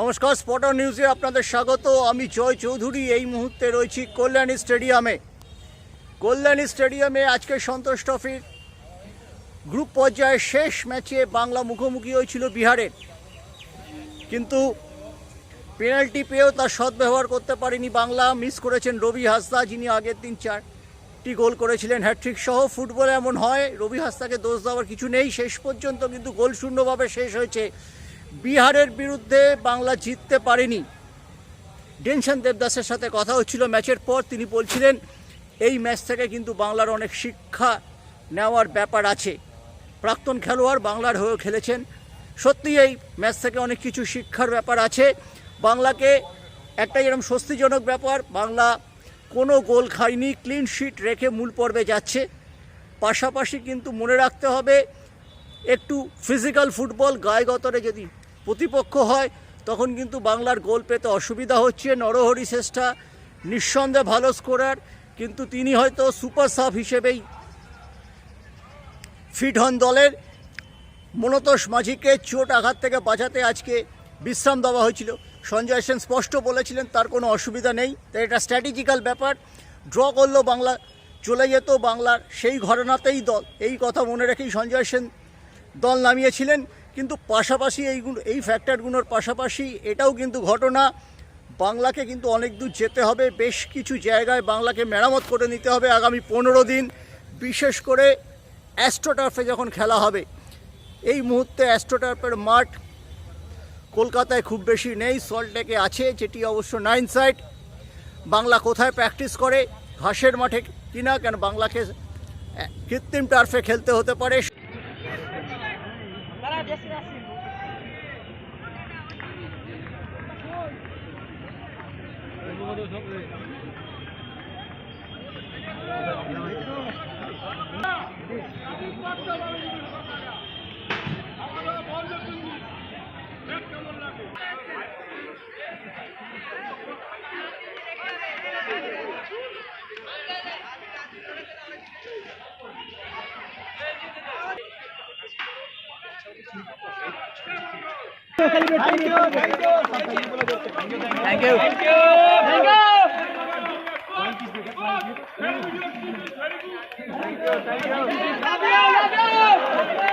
নমস্কার স্পটার নিউজে আপনাদের স্বাগত। আমি জয় চৌধুরী, এই মুহূর্তে রয়েছি কল্যাণী স্টেডিয়ামে। কল্যাণী স্টেডিয়ামে আজকে সন্তোষ ট্রফির গ্রুপ পর্যায়ের শেষ ম্যাচে বাংলা মুখোমুখি হয়েছিল বিহারের। কিন্তু পেনাল্টি পেয়েও তার সদ্ব্যবহার করতে পারেনি বাংলা। মিস করেছেন রবি হাসদা, যিনি আগের দিন চারটি গোল করেছিলেন হ্যাট্রিক সহ। ফুটবলে এমন হয়, রবি হাসদাকে দোষ দেওয়ার কিছু নেই। শেষ পর্যন্ত কিন্তু গোল শূন্যভাবে শেষ হয়েছে বিহারের বিরুদ্ধে বাংলা জিততে পারেনি। ডেনশন দেবদাসের সাথে কথা হচ্ছিল ম্যাচের পর। তিনি বলছিলেন, এই ম্যাচ থেকে কিন্তু বাংলার অনেক শিক্ষা নেওয়ার ব্যাপার আছে। প্রাক্তন খেলোয়াড় বাংলার হয়েও খেলেছেন। সত্যি এই ম্যাচ থেকে অনেক কিছু শিক্ষার ব্যাপার আছে। বাংলাকে একটা এরকম স্বস্তিজনক ব্যাপার, বাংলা কোনো গোল খায়নি ক্লিন শিট রেখে মূল পর্বে যাচ্ছে। পাশাপাশি কিন্তু মনে রাখতে হবে, একটু ফিজিক্যাল ফুটবল গায়ে গতরে যদি প্রতিপক্ষ হয়, তখন কিন্তু বাংলার গোল পেতে অসুবিধা হচ্ছে। নরহরি শ্রেষ্ঠা নিঃসন্দেহে ভালো স্কোরার কিন্তু তিনি হয়তো সুপার সাব হিসেবেই ফিট হন দলের। মনতোষ মাঝিকে চোট আঘাত থেকে বাঁচাতে আজকে বিশ্রাম দেওয়া হয়েছিল। সঞ্জয় সেন স্পষ্ট বলেছিলেন, তার কোনো অসুবিধা নেই। তাই এটা স্ট্র্যাটেজিক্যাল ব্যাপার। ড্র করল বাংলা, চলে যেত বাংলার সেই ঘটনাতেই দল। এই কথা মনে রেখেই সঞ্জয় সেন দল নামিয়েছিলেন। কিন্তু পাশাপাশি এইগুলো, এই ফ্যাক্টরগুলোর পাশাপাশি এটাও কিন্তু ঘটনা। বাংলাকে কিন্তু অনেক দূর যেতে হবে, বেশ কিছু জায়গায় বাংলাকে মেরামত করে নিতে হবে আগামী পনেরো দিন, বিশেষ করে অ্যাস্ট্রোটার্ফে যখন খেলা হবে। এই মুহূর্তে অ্যাস্ট্রোটার্ফের মাঠ কলকাতায় খুব বেশি নেই সল্টলেকে আছে, যেটি অবশ্য নাইন সাইড বাংলা কোথায় প্র্যাকটিস করে, ঘাসের মাঠে কিনা, কেন বাংলাকে কৃত্রিম টার্ফে খেলতে হতে পারে 私らしいの。Thank you. Thank you thank you thank you